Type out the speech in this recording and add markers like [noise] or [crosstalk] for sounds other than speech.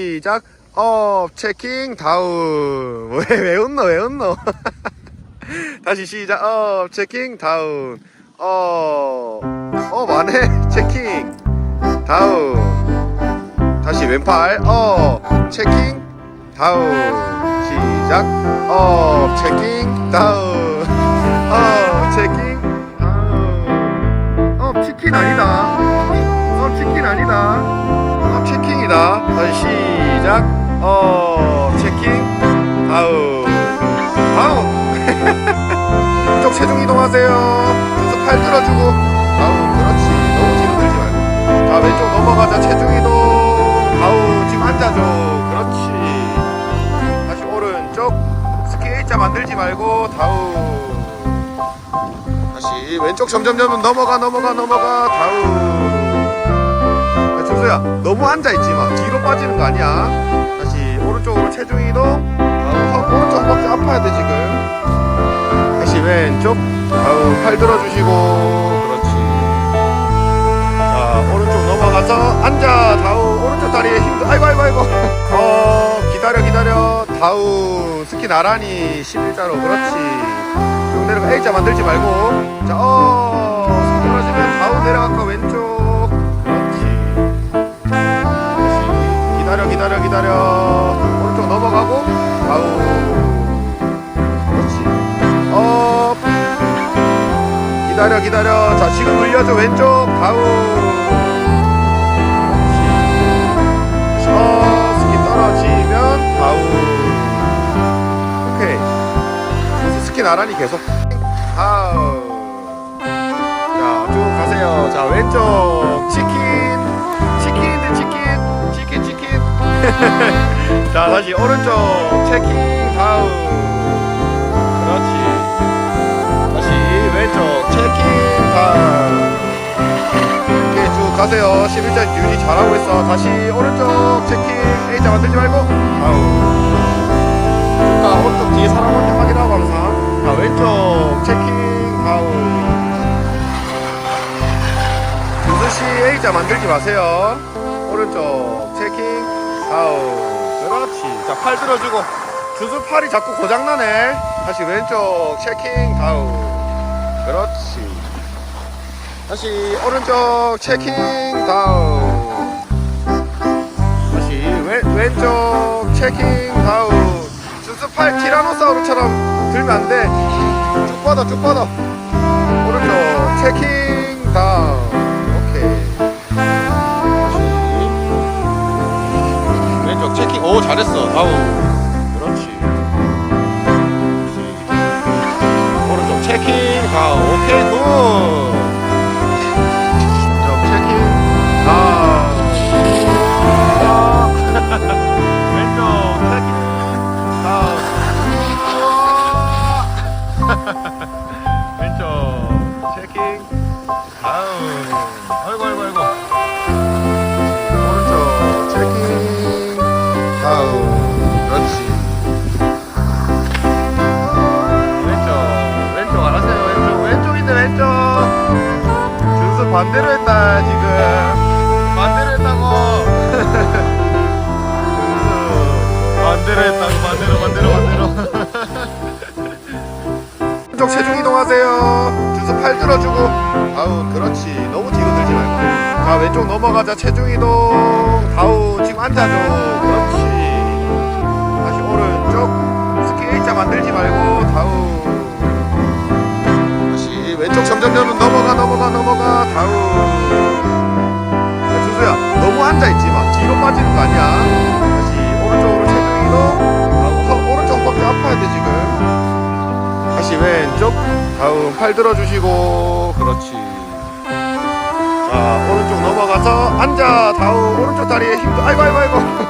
시작. 업 체킹 다운. [laughs] 왜, 왜 웃노 왜 웃노? [laughs] 다시 시작. 업 체킹 다운. 업업 안해. [laughs] 체킹 다운. 다시 왼팔. 업 체킹 다운. 시작. 업 체킹 다운. 업 체킹 다운. 업 치킨 아니다. 업 치킨 아니다 업 체킹이다. 다시 시작. 업 체킹. 다운 다운 왼쪽 체중 이동하세요. 계속 팔 들어주고. 다운 그렇지. 너무 뒤로 들지 말고. 자 왼쪽 넘어가자. 체중 이동. 다운 지금 앉아줘. 그렇지. 다시 오른쪽. 스키 A자 만들지 말고. 다운 다시 왼쪽 점점 점점 넘어가 넘어가 넘어가. 다운 야, 준수야? 너무 앉아있지 마. 뒤로 빠지는 거 아니야? 다시 오른쪽으로 체중 이동 허- 오른쪽 허벅지 아파야 돼 지금? 다시 왼쪽. 다운 팔 들어주시고. 그렇지. 자 오른쪽 넘어가서 앉아. 다운 오른쪽 다리에 힘 아이고 아이고 아이고. [laughs] 어 기다려 기다려. 다운 스키 나란히 11자로. 그렇지. 쭉 내려가. A자 만들지 말고. 자어 기다려 기다려. 자 지금 눌려줘 왼쪽. 그렇지 어 스키 떨어지면 다운 오케이. 스키 나란히 계속. 다운 자쭉 가세요. 자 왼쪽. 치킨. 치킨 치킨. 치킨 치킨. [laughs] 자 다시 오른쪽. 체킹. 다운 가세요. 11자 유지 잘하고 있어. 다시 오른쪽 체킹 A자 만들지 말고. 다운 쭉가 오른쪽 뒤에 사람 한테 확인하고 항상 자 왼쪽 체킹 다운 준수씨 A자 만들지 마세요. 오른쪽 체킹 다운 그렇지. 자 팔 들어주고. 준수 팔이 자꾸 고장나네. 다시 왼쪽 체킹 다운 그렇지 다시 오른쪽 체킹 다운. 다시 왼, 왼쪽 체킹 다운. 준수 팔 티라노사우루처럼 들면 안돼 쭉 뻗어 쭉 뻗어 오른쪽 체킹 체킹 다운 아이고 아이고 아이고 체킹 반대로 했다 지금 반대로 했다고 반대로 했다고 반대로 반대로 반대로 왼쪽 체중 이동하세요 팔 들어주고. 다운 그렇지. 너무 뒤로 들지 말고. 자 왼쪽 넘어가자. 체중 이동 다운 지금 앉아줘 그렇지. 다시 오른쪽. 스키 A자 만들지 말고 다운 다운 팔 들어주시고. 그렇지. 자 오른쪽 넘어가서 앉아. 다운 오른쪽 다리에 힘 아이고 아이고 아이고